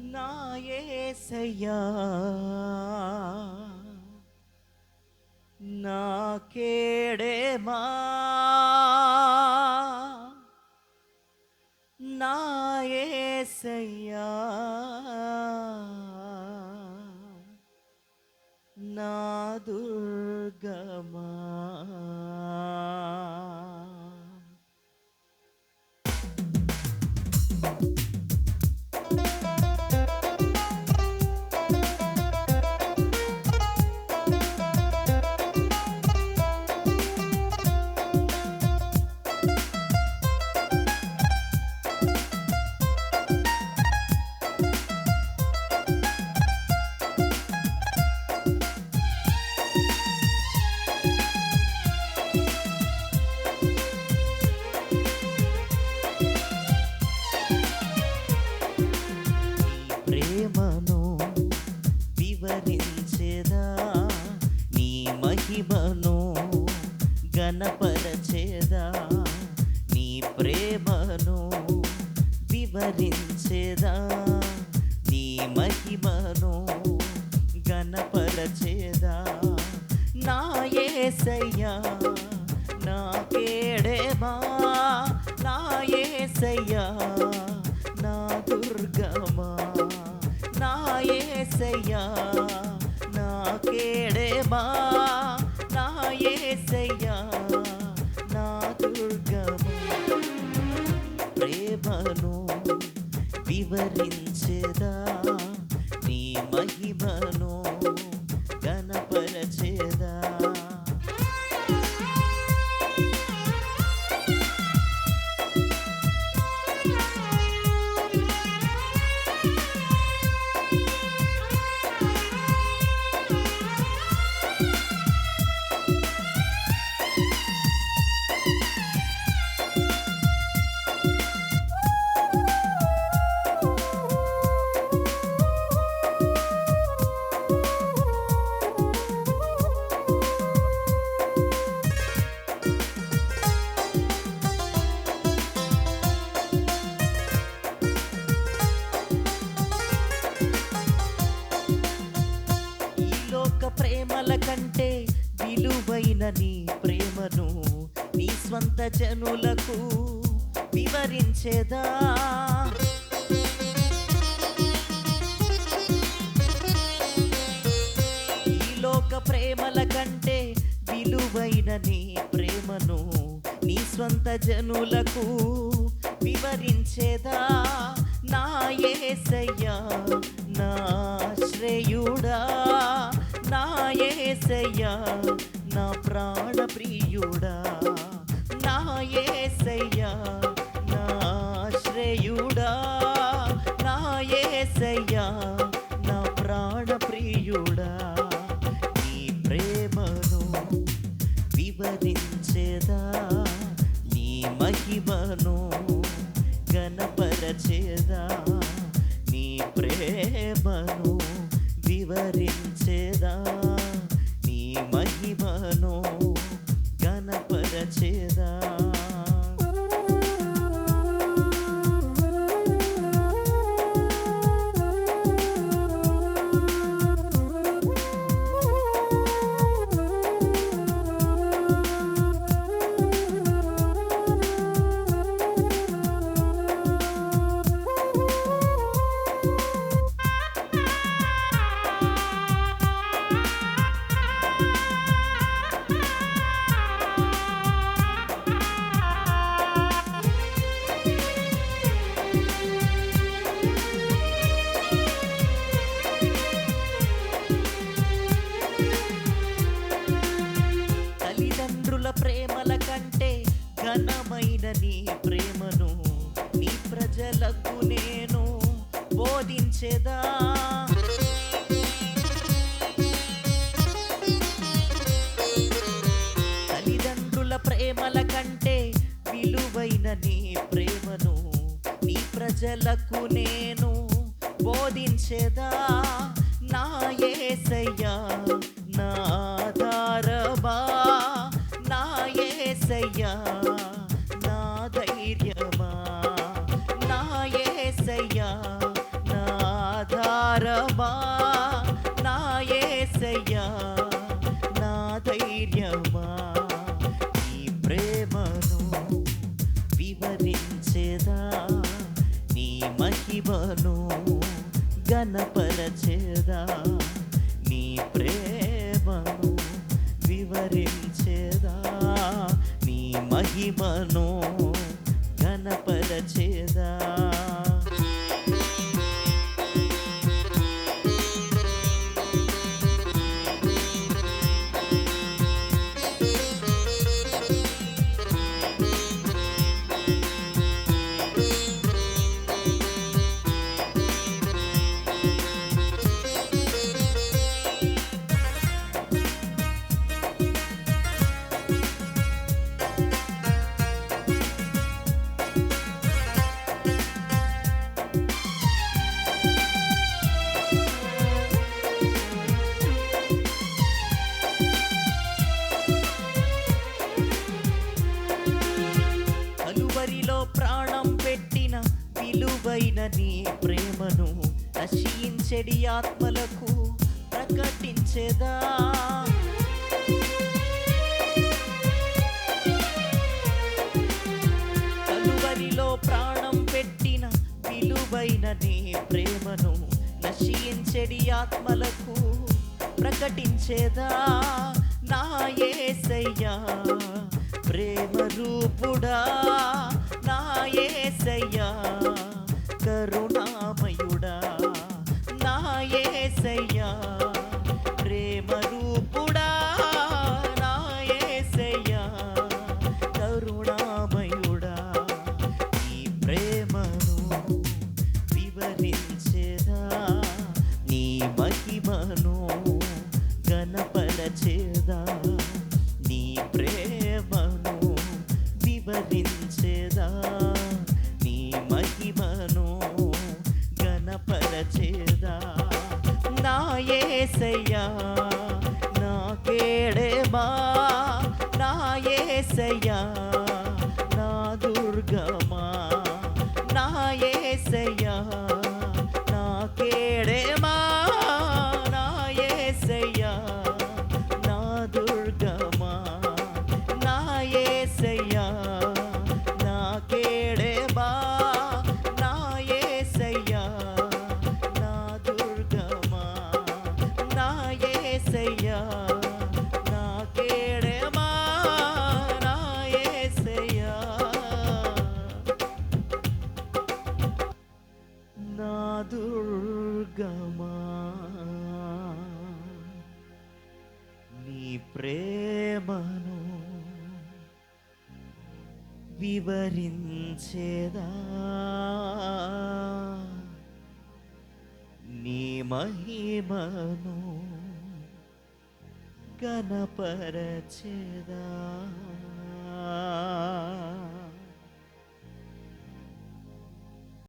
నా నా కేడేమా. నా నా దుర్గమా. చేదా? నా ఏసయ్యా నా కేడేమా నా ఏసయ్యా నా దుర్గమా? నా ఏసయ్యా నా కేడేమా? గణపరచేదా ఈ స్వంత జనులకు వివరించేదా? ఈ లోక ప్రేమల కంటే విలువైన నీ ప్రేమను నీ స్వంత జనులకు వివరించేదా? నా యేసయ్యా నా శ్రేయుడా నా యేసయ్యా నా ప్రాణ ప్రియుడా నా యేసయ్యా నా శ్రేయుడా నీ ప్రేమను వివరించేదా? నీ మహిమను గణపరచేదా నీ ప్రేమను వివరించేదా? నీ మహిమను గణపరచేదా బోధించేదా తల్లిదండ్రుల ప్రేమల కంటే విలువైన నీ ప్రేమను నీ ప్రజలకు నేను బోధించేదా? నా ఏసయ్యా. దుర్గమా నా ఏసయ్యా నా ధైర్యమా నీ ప్రేమను వివరించేదా నీ మహిమను గణపరచేదా నీ ప్రేమను వివరించేదా నీ మహిమను నశించెడి ఆత్మలకు ప్రకటించేదా? కలువరిలో ప్రాణం పెట్టిన విలువైన నీ ప్రేమను నశించెడి ఆత్మలకు ప్రకటించేదా? నా యేసయ్యా దుర్గమా వివరించేదా నీ మహిమను గణపరచేదా